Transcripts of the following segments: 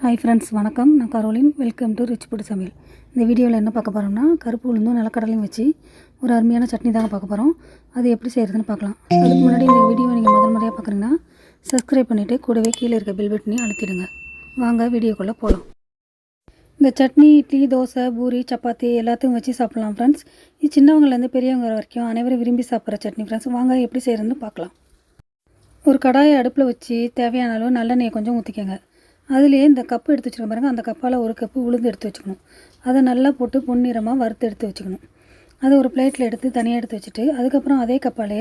Hi friends வணக்கம். நான் Caroline. Welcome to rich food சமையல். இந்த வீடியோவில் என்ன பார்க்க போகிறோம்னா கருப்பு உளுந்தும் நிலக்கடலையும் வச்சு ஒரு அருமையான சட்னி தாங்க பார்க்க போகிறோம் அது எப்படி செய்கிறதுன்னு பார்க்கலாம். அதுக்கு முன்னாடி இந்த வீடியோவை நீங்கள் முதல் முறையாக பார்க்குறீங்கன்னா சப்ஸ்கிரைப் பண்ணிவிட்டு கூடவே கீழே இருக்க பில் பட்டனையும் அழுத்திடுங்க. வாங்க வீடியோக்குள்ளே போகலாம் இந்த சட்னி இட்லி தோசை பூரி சப்பாத்தி எல்லாத்தையும் வச்சு சாப்பிட்லாம் ஃப்ரெண்ட்ஸ் இது சின்னவங்கலேருந்து பெரியவங்க வரைக்கும் அனைவரும் விரும்பி சாப்பிட்ற சட்னி ஃப்ரெண்ட்ஸ் வாங்க எப்படி செய்கிறதுன்னு பார்க்கலாம். ஒரு கடாயை அடுப்பில் வச்சு தேவையான அளவு நல்லெண்ணெயை கொஞ்சம் ஊற்றிக்கங்க அதுலேயே இந்த கப்பு எடுத்து வச்சுருக்க பாருங்கள் அந்த கப்பால் ஒரு கப்பு உளுந்து எடுத்து வச்சுக்கணும். அதை நல்லா போட்டு பொன்னிறமாக வறுத்து எடுத்து வச்சுக்கணும். அதை ஒரு பிளேட்டில் எடுத்து தனியாக எடுத்து வச்சுட்டு அதுக்கப்புறம் அதே கப்பாலே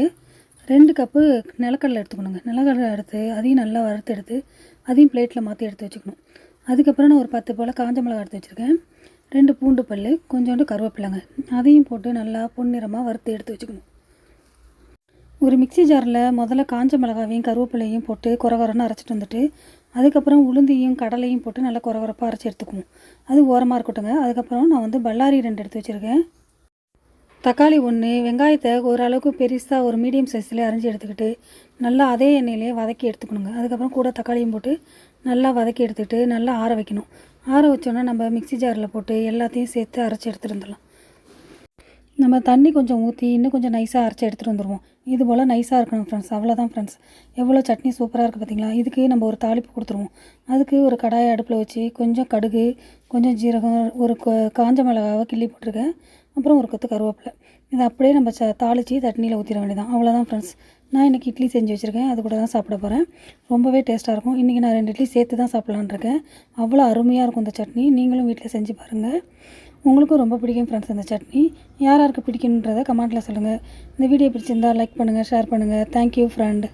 ரெண்டு கப்பு நிலக்கடலை எடுத்துக்கணுங்க. நிலக்கடலை எடுத்து அதையும் நல்லா வறுத்து எடுத்து அதையும் பிளேட்டில் மாற்றி எடுத்து வச்சுக்கணும். அதுக்கப்புறம் நான் ஒரு பத்து போல் காஞ்ச மிளகா எடுத்து வச்சுருக்கேன். ரெண்டு பூண்டு பல் கொஞ்சோண்டு கருவேப்பிலைங்க. அதையும் போட்டு நல்லா பொன்னிறமாக வறுத்து எடுத்து வச்சுக்கணும். ஒரு மிக்ஸி ஜாரில் முதல்ல காஞ்ச மிளகாவையும் கருவேப்பிலையும் போட்டு குறகுறன்னு அரைச்சிட்டு வந்துட்டு அதுக்கப்புறம் உளுந்தையும் கடலையும் போட்டு நல்லா குறகுறப்பாக அரைச்சி எடுத்துக்குவோம். அது ஓரமாக இருக்கட்டுங்க அதுக்கப்புறம் நான் வந்து பல்லாரி ரெண்டு எடுத்து வச்சுருக்கேன். தக்காளி ஒன்று வெங்காயத்தை ஓரளவுக்கு பெருசாக ஒரு மீடியம் சைஸில் அரிஞ்சு எடுத்துக்கிட்டு நல்லா அதே எண்ணெயிலே வதக்கி எடுத்துக்கணுங்க. அதுக்கப்புறம் கூட தக்காளியும் போட்டு நல்லா வதக்கி எடுத்துக்கிட்டு நல்லா ஆற வைக்கணும். ஆற வச்சோன்னா நம்ம மிக்ஸி ஜாரில் போட்டு எல்லாத்தையும் சேர்த்து அரைச்சி எடுத்துகிட்டு வந்துடலாம். நம்ம தண்ணி கொஞ்சம் ஊற்றி இன்னும் கொஞ்சம் நைஸாக அரைச்சி எடுத்துகிட்டு வந்துடுவோம் இது போல் நைஸாக இருக்கணும் ஃப்ரெண்ட்ஸ் அவ்வளோதான் ஃப்ரெண்ட்ஸ் எவ்வளோ சட்னி சூப்பராக இருக்குது பார்த்தீங்களா இதுக்கு நம்ம ஒரு தாளிப்பு கொடுத்துருவோம். அதுக்கு ஒரு கடாயை அடுப்பில் வச்சு கொஞ்சம் கடுகு கொஞ்சம் ஜீரகம் ஒரு காஞ்ச மிளகாவை கிள்ளி போட்டிருக்கேன். அப்புறம் ஒரு கொத்து கருவேப்பிலை. இதை அப்படியே நம்ம ச தாளித்து சட்னியில் ஊற்றிட வேண்டியதான் அவ்வளோதான் ஃப்ரெண்ட்ஸ் நான் இன்றைக்கி இட்லி செஞ்சு வச்சுருக்கேன். அது கூட தான் சாப்பிட போகிறேன் ரொம்பவே டேஸ்ட்டாக இருக்கும். இன்றைக்கி நான் ரெண்டு இட்லி சேர்த்து தான் சாப்பிட்லான்ருக்கேன் அவ்வளோ அருமையாக இருக்கும் இந்த சட்னி. நீங்களும் வீட்டில் செஞ்சு பாருங்கள் உங்களுக்கும் ரொம்ப பிடிக்கும் ஃப்ரெண்ட்ஸ் இந்த சட்னி. யார் யாருக்கு பிடிக்குன்றதை கமெண்ட்டில் சொல்லுங்கள் இந்த வீடியோ பிடிச்சிருந்தா லைக் பண்ணுங்கள் ஷேர் பண்ணுங்கள் தேங்க்யூ ஃப்ரெண்ட்